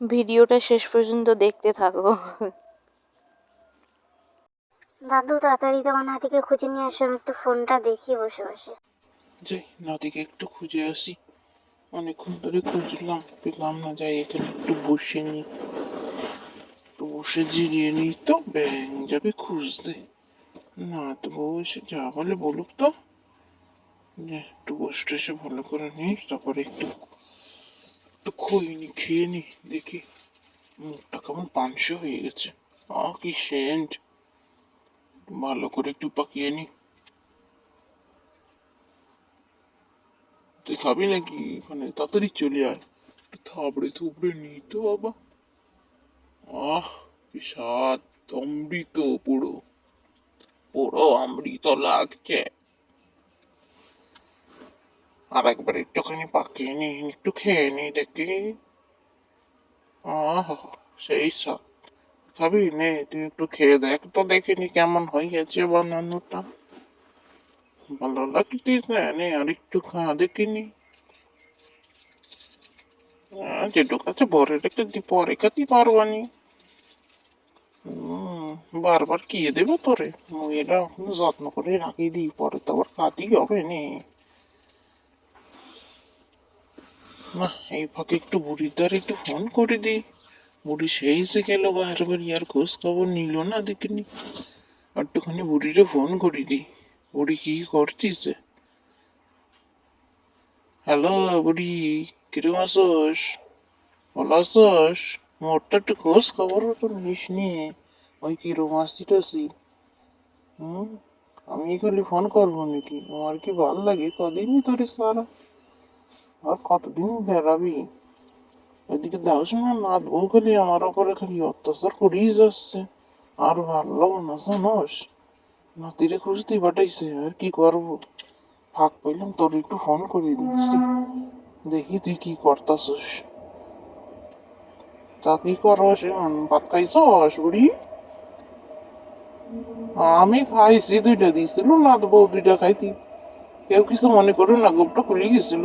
ভিডিওটা শেষ পর্যন্ত দেখতে থাকো। দাদু তাড়াতাড়ি তোমার নাতিকে খুঁজে নিয়ে আসো আমি একটু ফোনটা দেখি বসে বসে। যাই নাতিকে একটু খুঁজে আসি। অনেকক্ষণ ধরে খুঁজলাম পেলাম না যাই এখানে একটু বসে নি একটু বসে জিরিয়ে নি তো ব্যাং যাবে খুঁজতে। না তো বউ এসে যা বলে বলুক তো। যে একটু বসে টসে ভালো করে নি তারপরে একটু খইনি খেয়ে নি, দেখি। মুখটা কেমন পানসে হয়ে গেছে। আ, কি সেন্ট। ভালো করে একটু পাকিয়ে নি। তুই খাবি নাকি এখানে? তাড়াতাড়ি চলে আয়। থাবড়ে থুবড়ে নি তো, বাবা। আহ, কি স্বাদ। অমৃত পুরো। পুরো অমৃত লাগছে। আর একবার একটুখানি পাকিয়ে নি একটু খেয়ে নি দেখি সেই স্বাদ খাবি নে তুই একটু খেয়ে দেখ। তো দেখিনি কেমন হয়েছে বানানোটা। ভালো লাগতিস না নে আর একটু খা দেখিনি। যেটুকু আছে ভরে রেখে দি, পরে খেতে পারবানি। বারবার কি দেবো তোরে। মেয়েরা যত্ন করে রাখি দিই, পরে তো আবার খাতেই হবে নে। না এই ফাঁকে একটু বুড়ির দ্বারা একটু ফোন করে দিই। বুড়ি সেই সে গেল বাইরে বাড়ি আর খোঁজ খবর নিল না, দেখিনি। একটুখানি বুড়িরে ফোন করে দিই। বুড়ি, কি করছিস? হ্যালো বুড়ি, কিরম আসোস ভালো আসোস মোরটা একটু খোঁজ খবর তো নিস নি। ওই কিরম আসছি টাসি হুম? আমি খালি ফোন করব নাকি? আমার কি ভালো লাগে? কদিনই তোর সারা। আর কতদিন বেড়াবি? এদিকে দাস না নাথ বউ খালি আমার ওপরে খালি অত্যাচার করেই যাচ্ছে। আর ভালো না জানোস? নাতিরে খুঁজতে পাঠাইছে, আর কি করব? ফাঁক পাইলাম, তোর একটু ফোন করে দিচ্ছি। দেখি তুই কি করতাছিস। তা কি করস ভাত খাইছস বুড়ি? আমি খাইছি দুইটা দিয়েছিল না তো বউ দুইটা খাইতি। কেউ কিছু মনে করো না, গোপটা খুলে গেছিল।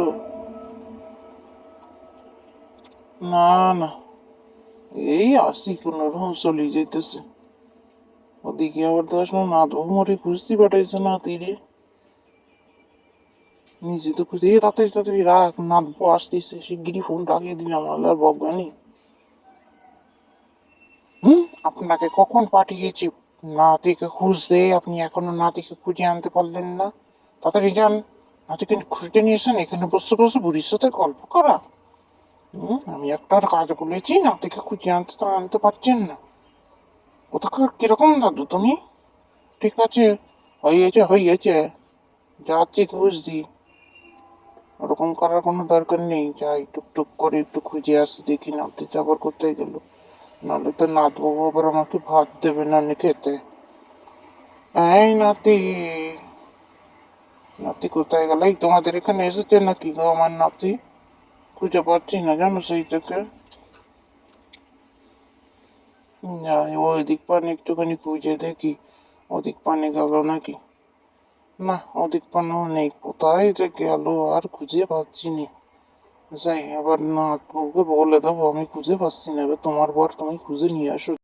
না না। এই আসি কোন রকম চলে যাইতেছে। ওদিকে আবার তো আসলে না তো মরে খুঁজতে পাঠাইছে না তীরে নিজে তো খুঁজে এই তাড়াতাড়ি রাখ নাথবো আসতেছে, শিগগিরই ফোন রাখিয়ে দিলাম নাহলে আর বকবানি হুম, আপনাকে কখন পাঠিয়েছি? নাতিকে খুঁজতে আপনি এখনও নাতিকে খুঁজে আনতে পারলেন না। তাড়াতাড়ি যান। নাতিকে খুঁজতে নিয়ে এসেন এখানে বসে বসে সাথে গল্প করা। আমি একটা কাজ বলেছি নাতিকে খুঁজে আনতে তো আনতে পারছেন না কোথাকার কীরকম দাদু তুমি ঠিক আছে হয়েছে হয়েছে যাচ্ছি খুঁজছি ওরকম করার কোনো দরকার নেই যাই টুকটুক করে একটু খুঁজে আসি দেখি নাতি যাবার কোথায় গেল নাহলে তো নাথ বাবু আবার আমাকে ভাত দেবে না নি খেতে এই নাতি নাতি কোথায় গেল তোমাদের এখানে এসেছে নাকি গো আমার নাতি খুঁজে পাচ্ছি না জানো সেইটাকে যাই ওই দিক একটুখানি খুঁজে দেখি ওদিক পানে গেল নাকি না ওদিক পানেও নেই কোথায় যে গেল আর খুঁজে পাচ্ছি না যাই এবার না বউকে বলে দেবো আমি খুঁজে পাচ্ছি না এবার তোমার বর তুমি খুঁজে নিয়ে আসো